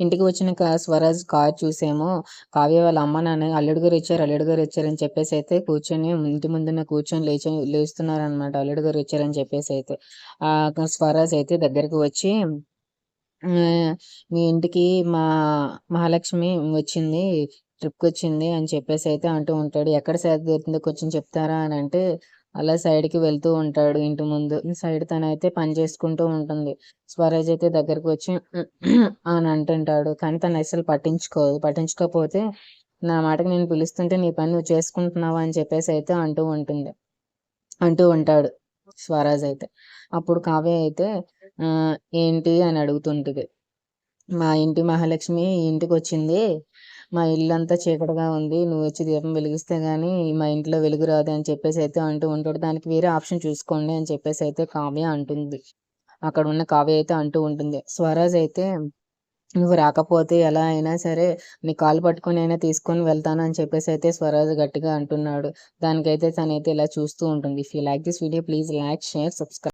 ఇంటికి వచ్చిన స్వరాజ్ కార్ చూసేమో కావ్య వాళ్ళ అమ్మ నాన్న అల్లుడు గారు వచ్చారు అల్లుడు గారు వచ్చారని చెప్పేసి అయితే కూర్చొని ఇంటి ముందున్న కూర్చొని లేచి లేస్తున్నారనమాట అల్లుడు గారు వచ్చారని చెప్పేసి అయితే. ఆ స్వరాజ్ అయితే దగ్గరికి వచ్చి మీ ఇంటికి మా మహాలక్ష్మి వచ్చింది ట్రిప్కి వచ్చింది అని చెప్పేసి అయితే అంటూ ఉంటాడు. ఎక్కడ సర్దుతుందో కొంచెం చెప్తారా అని అంటే అలా సైడ్‌కి వెళ్తూ ఉంటాడు ఇంటి ముందు. సైడ్ తనైతే పని చేసుకుంటూ ఉంటుంది. స్వరాజ్ అయితే దగ్గరకు వచ్చి అని అంటుంటాడు. కానీ తను అసలు పట్టించుకోదు. పట్టించుకోకపోతే నా మాటకి నేను పిలుస్తుంటే నీ పని నువ్వు చేసుకుంటున్నావా అని చెప్పేసి అయితే అంటూ ఉంటుంది. అంటూ ఉంటాడు స్వరాజ్ అయితే. అప్పుడు కావ్య అయితే ఏంటి అని అడుగుతుంటుంది మా ఇంటి మహాలక్ష్మి ఇంటికి వచ్చింది మా ఇల్లంతా చీకటిగా ఉంది. నువ్వు వచ్చి దీపం వెలిగిస్తే గానీ మా ఇంట్లో వెలుగు రాదు అని చెప్పేసి అయితే అంటూ ఉంటాడు. దానికి వేరే ఆప్షన్ చూసుకోండి అని చెప్పేసి అయితే కావ్య అంటుంది. అక్కడ ఉన్న కావ్య అయితే అంటూ ఉంటుంది. స్వరాజ్ అయితే నువ్వు రాకపోతే ఎలా అయినా సరే నీ కాలు పట్టుకొని అయినా తీసుకొని వెళ్తాను అని చెప్పేసి అయితే స్వరాజ్ గట్టిగా అంటున్నాడు. దానికైతే తనైతే ఇలా చూస్తూ ఉంటుంది. If you like this video please like, share, subscribe.